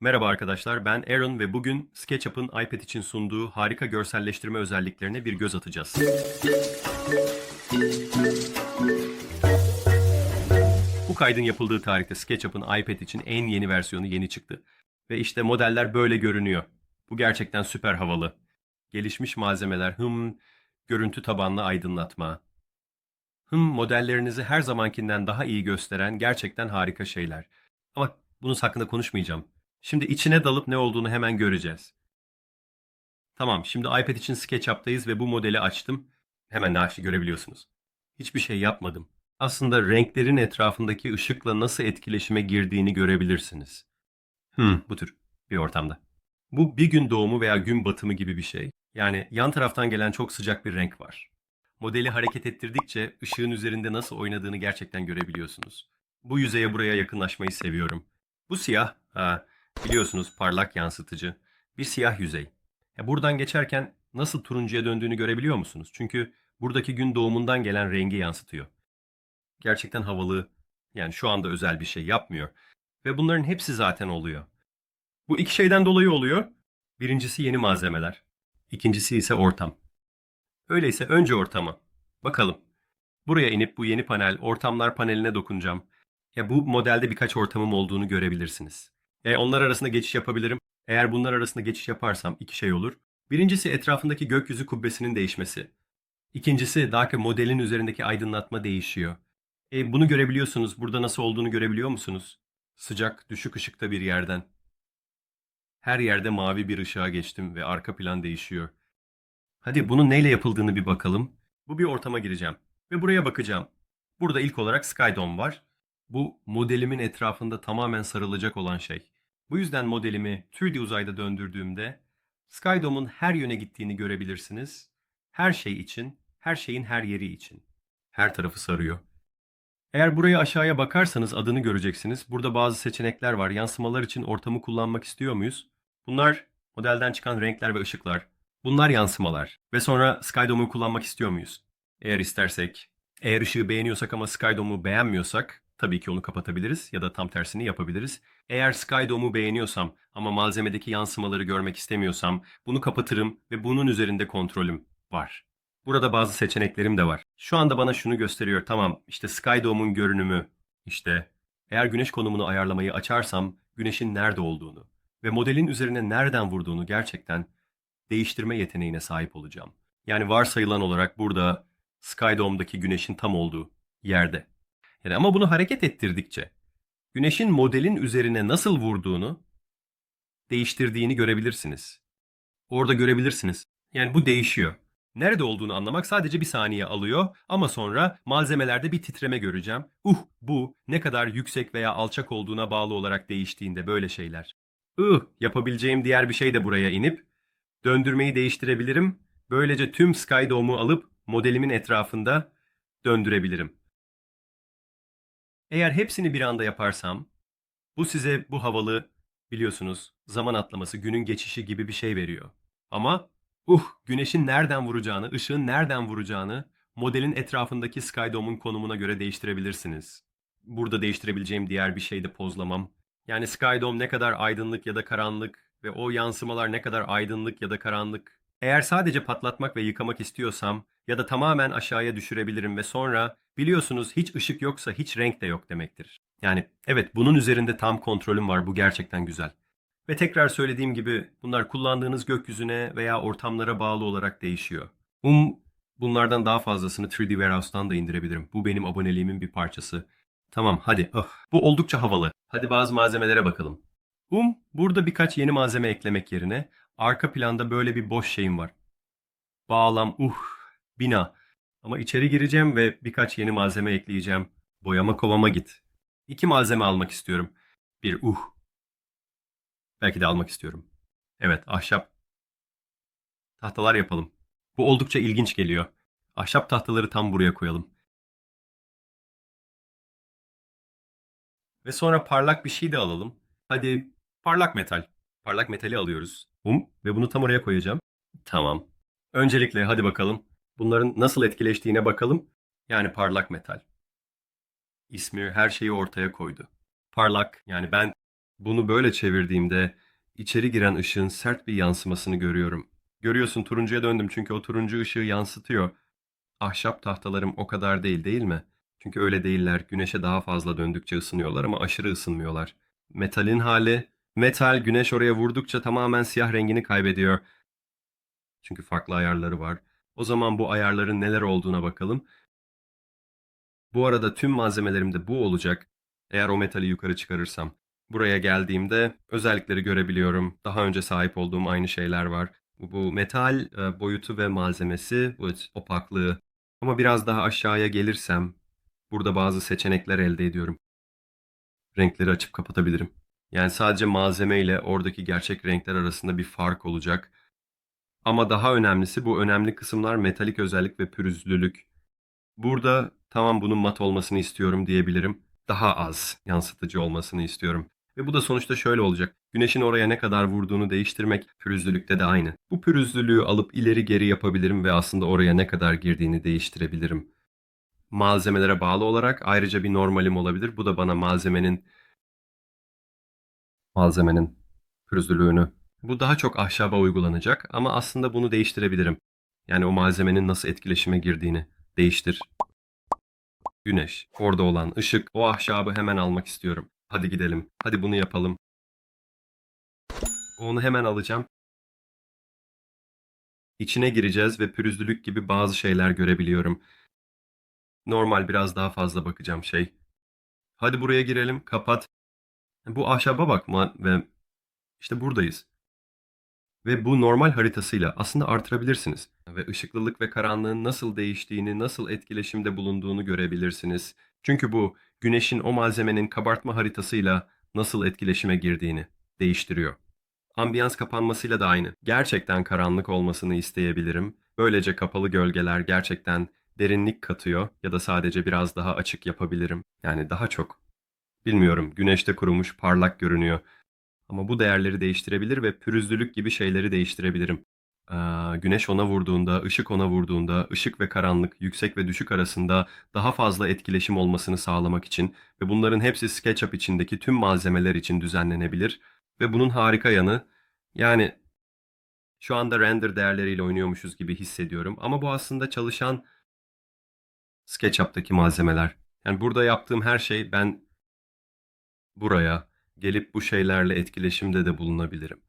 Merhaba arkadaşlar, ben Aaron ve bugün SketchUp'ın iPad için sunduğu harika görselleştirme özelliklerine bir göz atacağız. Bu kaydın yapıldığı tarihte SketchUp'ın iPad için en yeni versiyonu yeni çıktı. Ve işte modeller böyle görünüyor. Bu gerçekten süper havalı. Gelişmiş malzemeler, hım, görüntü tabanlı aydınlatma. Hım, modellerinizi her zamankinden daha iyi gösteren gerçekten harika şeyler. Ama bunun hakkında konuşmayacağım. Şimdi içine dalıp ne olduğunu hemen göreceğiz. Tamam, şimdi iPad için SketchUp'tayız ve bu modeli açtım. Hemen naşı görebiliyorsunuz. Hiçbir şey yapmadım. Aslında renklerin etrafındaki ışıkla nasıl etkileşime girdiğini görebilirsiniz. Hmm, bu tür bir ortamda. Bu bir gün doğumu veya gün batımı gibi bir şey. Yani yan taraftan gelen çok sıcak bir renk var. Modeli hareket ettirdikçe ışığın üzerinde nasıl oynadığını gerçekten görebiliyorsunuz. Bu yüzeye buraya yakınlaşmayı seviyorum. Bu siyah, ha, biliyorsunuz parlak yansıtıcı. Bir siyah yüzey. Ya buradan geçerken nasıl turuncuya döndüğünü görebiliyor musunuz? Çünkü buradaki gün doğumundan gelen rengi yansıtıyor. Gerçekten havalı, yani şu anda özel bir şey yapmıyor. Ve bunların hepsi zaten oluyor. Bu iki şeyden dolayı oluyor. Birincisi yeni malzemeler. İkincisi ise ortam. Öyleyse önce ortama. Bakalım. Buraya inip bu yeni panel, ortamlar paneline dokunacağım. Ya bu modelde birkaç ortamım olduğunu görebilirsiniz. E, onlar arasında geçiş yapabilirim. Eğer bunlar arasında geçiş yaparsam iki şey olur. Birincisi etrafındaki gökyüzü kubbesinin değişmesi. İkincisi daha ki modelin üzerindeki aydınlatma değişiyor. E, bunu görebiliyorsunuz. Burada nasıl olduğunu görebiliyor musunuz? Sıcak, düşük ışıkta bir yerden. Her yerde mavi bir ışığa geçtim ve arka plan değişiyor. Hadi bunun neyle yapıldığını bir bakalım. Bu bir ortama gireceğim ve buraya bakacağım. Burada ilk olarak Skydome var. Bu modelimin etrafında tamamen sarılacak olan şey. Bu yüzden modelimi 3D uzayda döndürdüğümde Skydome'un her yöne gittiğini görebilirsiniz. Her şey için, her şeyin her yeri için. Her tarafı sarıyor. Eğer buraya aşağıya bakarsanız adını göreceksiniz. Burada bazı seçenekler var. Yansımalar için ortamı kullanmak istiyor muyuz? Bunlar modelden çıkan renkler ve ışıklar. Bunlar yansımalar. Ve sonra Skydome'u kullanmak istiyor muyuz? Eğer istersek, eğer ışığı beğeniyorsak ama Skydome'u beğenmiyorsak tabii ki onu kapatabiliriz ya da tam tersini yapabiliriz. Eğer Skydome'u beğeniyorsam ama malzemedeki yansımaları görmek istemiyorsam bunu kapatırım ve bunun üzerinde kontrolüm var. Burada bazı seçeneklerim de var. Şu anda bana şunu gösteriyor. Tamam işte Skydome'un görünümü işte eğer güneş konumunu ayarlamayı açarsam güneşin nerede olduğunu ve modelin üzerine nereden vurduğunu gerçekten değiştirme yeteneğine sahip olacağım. Yani varsayılan olarak burada Skydome'daki güneşin tam olduğu yerde. Yani ama bunu hareket ettirdikçe güneşin modelin üzerine nasıl vurduğunu değiştirdiğini görebilirsiniz. Orada görebilirsiniz. Yani bu değişiyor. Nerede olduğunu anlamak sadece bir saniye alıyor ama sonra malzemelerde bir titreme göreceğim. Uh bu ne kadar yüksek veya alçak olduğuna bağlı olarak değiştiğinde böyle şeyler. Uh yapabileceğim diğer bir şey de buraya inip döndürmeyi değiştirebilirim. Böylece tüm Skydome'u alıp modelimin etrafında döndürebilirim. Eğer hepsini bir anda yaparsam bu size bu havalı biliyorsunuz zaman atlaması, günün geçişi gibi bir şey veriyor. Ama uh güneşin nereden vuracağını, ışığın nereden vuracağını modelin etrafındaki Skydome'un konumuna göre değiştirebilirsiniz. Burada değiştirebileceğim diğer bir şey de pozlamam. Yani Skydome ne kadar aydınlık ya da karanlık ve o yansımalar ne kadar aydınlık ya da karanlık. Eğer sadece patlatmak ve yıkamak istiyorsam ya da tamamen aşağıya düşürebilirim ve sonra biliyorsunuz hiç ışık yoksa hiç renk de yok demektir. Yani evet bunun üzerinde tam kontrolüm var bu gerçekten güzel. Ve tekrar söylediğim gibi bunlar kullandığınız gökyüzüne veya ortamlara bağlı olarak değişiyor. Um bunlardan daha fazlasını 3D Warehouse'dan da indirebilirim. Bu benim aboneliğimin bir parçası. Tamam hadi. Oh, bu oldukça havalı. Hadi bazı malzemelere bakalım. Um burada birkaç yeni malzeme eklemek yerine arka planda böyle bir boş şeyim var. Bağlam, uh, bina. Ama içeri gireceğim ve birkaç yeni malzeme ekleyeceğim. Boyama kovama git. İki malzeme almak istiyorum. Bir uh. Belki de almak istiyorum. Evet, ahşap. Tahtalar yapalım. Bu oldukça ilginç geliyor. Ahşap tahtaları tam buraya koyalım. Ve sonra parlak bir şey de alalım. Hadi parlak metal. Parlak metali alıyoruz. Um ve bunu tam oraya koyacağım. Tamam. Öncelikle hadi bakalım. Bunların nasıl etkileştiğine bakalım. Yani parlak metal. İsmi her şeyi ortaya koydu. Parlak yani ben Bunu böyle çevirdiğimde içeri giren ışığın sert bir yansımasını görüyorum. Görüyorsun turuncuya döndüm çünkü o turuncu ışığı yansıtıyor. Ahşap tahtalarım o kadar değil değil mi? Çünkü öyle değiller. Güneşe daha fazla döndükçe ısınıyorlar ama aşırı ısınmıyorlar. Metalin hali, metal güneş oraya vurdukça tamamen siyah rengini kaybediyor. Çünkü farklı ayarları var. O zaman bu ayarların neler olduğuna bakalım. Bu arada tüm malzemelerimde bu olacak. Eğer o metali yukarı çıkarırsam. Buraya geldiğimde özellikleri görebiliyorum. Daha önce sahip olduğum aynı şeyler var. Bu, bu metal e, boyutu ve malzemesi, bu opaklığı. Ama biraz daha aşağıya gelirsem burada bazı seçenekler elde ediyorum. Renkleri açıp kapatabilirim. Yani sadece malzeme ile oradaki gerçek renkler arasında bir fark olacak. Ama daha önemlisi bu önemli kısımlar metalik özellik ve pürüzlülük. Burada tamam bunun mat olmasını istiyorum diyebilirim. Daha az yansıtıcı olmasını istiyorum. Ve bu da sonuçta şöyle olacak. Güneşin oraya ne kadar vurduğunu değiştirmek pürüzlülükte de aynı. Bu pürüzlülüğü alıp ileri geri yapabilirim ve aslında oraya ne kadar girdiğini değiştirebilirim. Malzemelere bağlı olarak ayrıca bir normalim olabilir. Bu da bana malzemenin malzemenin pürüzlülüğünü. Bu daha çok ahşaba uygulanacak ama aslında bunu değiştirebilirim. Yani o malzemenin nasıl etkileşime girdiğini değiştir. Güneş, orada olan ışık, o ahşabı hemen almak istiyorum. Hadi gidelim. Hadi bunu yapalım. Onu hemen alacağım. İçine gireceğiz ve pürüzlülük gibi bazı şeyler görebiliyorum. Normal biraz daha fazla bakacağım şey. Hadi buraya girelim. Kapat. Bu ahşaba bakma ve işte buradayız. Ve bu normal haritasıyla aslında artırabilirsiniz. Ve ışıklılık ve karanlığın nasıl değiştiğini, nasıl etkileşimde bulunduğunu görebilirsiniz. Çünkü bu güneşin o malzemenin kabartma haritasıyla nasıl etkileşime girdiğini değiştiriyor. Ambiyans kapanmasıyla da aynı. Gerçekten karanlık olmasını isteyebilirim. Böylece kapalı gölgeler gerçekten derinlik katıyor ya da sadece biraz daha açık yapabilirim. Yani daha çok. Bilmiyorum, güneşte kurumuş, parlak görünüyor. Ama bu değerleri değiştirebilir ve pürüzlülük gibi şeyleri değiştirebilirim. Aa, güneş ona vurduğunda, ışık ona vurduğunda, ışık ve karanlık, yüksek ve düşük arasında daha fazla etkileşim olmasını sağlamak için ve bunların hepsi SketchUp içindeki tüm malzemeler için düzenlenebilir. Ve bunun harika yanı, yani şu anda render değerleriyle oynuyormuşuz gibi hissediyorum. Ama bu aslında çalışan SketchUp'taki malzemeler. Yani burada yaptığım her şey ben buraya gelip bu şeylerle etkileşimde de bulunabilirim.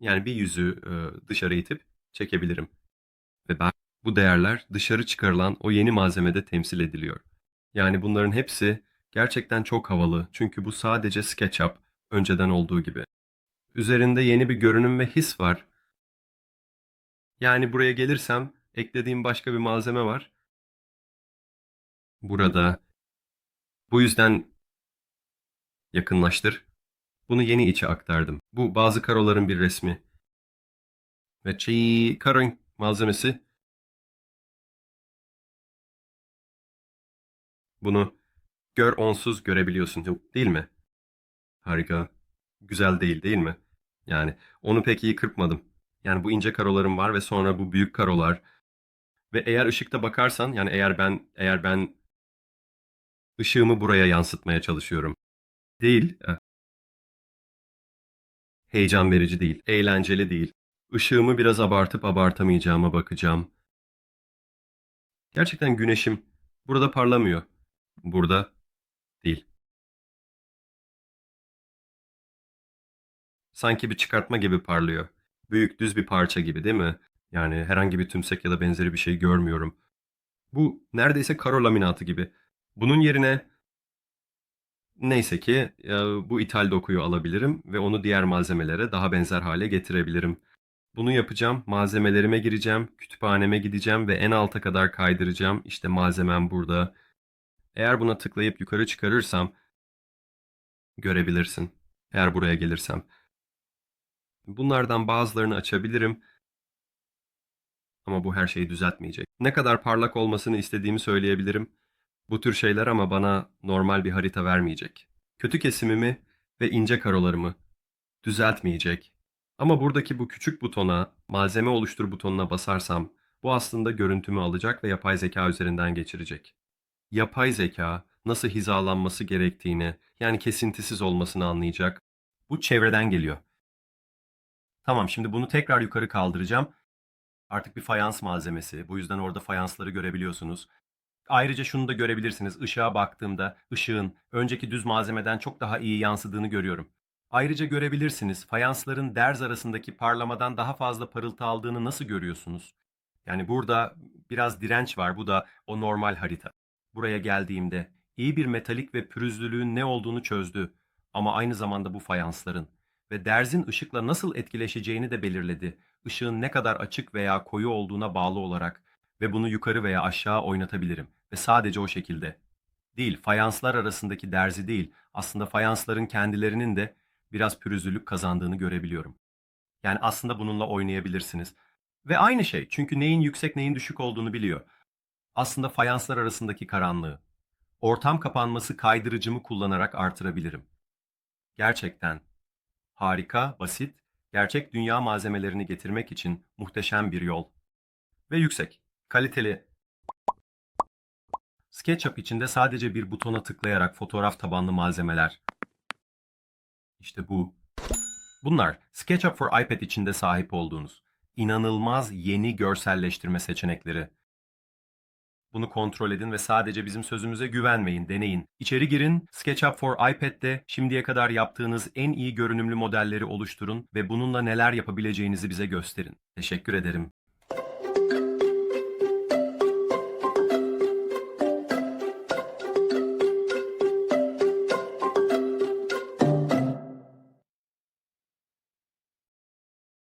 Yani bir yüzü e, dışarı itip çekebilirim. Ve ben bu değerler dışarı çıkarılan o yeni malzemede temsil ediliyor. Yani bunların hepsi gerçekten çok havalı. Çünkü bu sadece SketchUp önceden olduğu gibi. Üzerinde yeni bir görünüm ve his var. Yani buraya gelirsem eklediğim başka bir malzeme var. Burada. Bu yüzden yakınlaştır. Bunu yeni içe aktardım. Bu bazı karoların bir resmi. Ve çiğ karın malzemesi. Bunu gör onsuz görebiliyorsun değil mi? Harika. Güzel değil değil mi? Yani onu pek iyi kırpmadım. Yani bu ince karolarım var ve sonra bu büyük karolar. Ve eğer ışıkta bakarsan yani eğer ben eğer ben ışığımı buraya yansıtmaya çalışıyorum. Değil. e, Heyecan verici değil, eğlenceli değil. Işığımı biraz abartıp abartamayacağıma bakacağım. Gerçekten güneşim burada parlamıyor. Burada değil. Sanki bir çıkartma gibi parlıyor. Büyük düz bir parça gibi değil mi? Yani herhangi bir tümsek ya da benzeri bir şey görmüyorum. Bu neredeyse karo laminatı gibi. Bunun yerine neyse ki e, bu ithal dokuyu alabilirim ve onu diğer malzemelere daha benzer hale getirebilirim. Bunu yapacağım. Malzemelerime gireceğim, kütüphaneme gideceğim ve en alta kadar kaydıracağım. İşte malzemem burada. Eğer buna tıklayıp yukarı çıkarırsam görebilirsin. Eğer buraya gelirsem. Bunlardan bazılarını açabilirim. Ama bu her şeyi düzeltmeyecek. Ne kadar parlak olmasını istediğimi söyleyebilirim. Bu tür şeyler ama bana normal bir harita vermeyecek. Kötü kesimimi ve ince karolarımı düzeltmeyecek. Ama buradaki bu küçük butona, malzeme oluştur butonuna basarsam bu aslında görüntümü alacak ve yapay zeka üzerinden geçirecek. Yapay zeka nasıl hizalanması gerektiğini, yani kesintisiz olmasını anlayacak Bu çevreden geliyor. Tamam şimdi bunu tekrar yukarı kaldıracağım. Artık bir fayans malzemesi. Bu yüzden orada fayansları görebiliyorsunuz. Ayrıca şunu da görebilirsiniz. Işığa baktığımda ışığın önceki düz malzemeden çok daha iyi yansıdığını görüyorum. Ayrıca görebilirsiniz fayansların derz arasındaki parlamadan daha fazla parıltı aldığını nasıl görüyorsunuz? Yani burada biraz direnç var. Bu da o normal harita. Buraya geldiğimde iyi bir metalik ve pürüzlülüğün ne olduğunu çözdü. Ama aynı zamanda bu fayansların ve derzin ışıkla nasıl etkileşeceğini de belirledi. Işığın ne kadar açık veya koyu olduğuna bağlı olarak ve bunu yukarı veya aşağı oynatabilirim ve sadece o şekilde. Değil, fayanslar arasındaki derzi değil, aslında fayansların kendilerinin de biraz pürüzlülük kazandığını görebiliyorum. Yani aslında bununla oynayabilirsiniz. Ve aynı şey çünkü neyin yüksek neyin düşük olduğunu biliyor. Aslında fayanslar arasındaki karanlığı, ortam kapanması kaydırıcımı kullanarak artırabilirim. Gerçekten harika, basit, gerçek dünya malzemelerini getirmek için muhteşem bir yol. Ve yüksek, kaliteli. SketchUp içinde sadece bir butona tıklayarak fotoğraf tabanlı malzemeler. İşte bu. Bunlar SketchUp for iPad içinde sahip olduğunuz inanılmaz yeni görselleştirme seçenekleri. Bunu kontrol edin ve sadece bizim sözümüze güvenmeyin, deneyin. İçeri girin, SketchUp for iPad'de şimdiye kadar yaptığınız en iyi görünümlü modelleri oluşturun ve bununla neler yapabileceğinizi bize gösterin. Teşekkür ederim.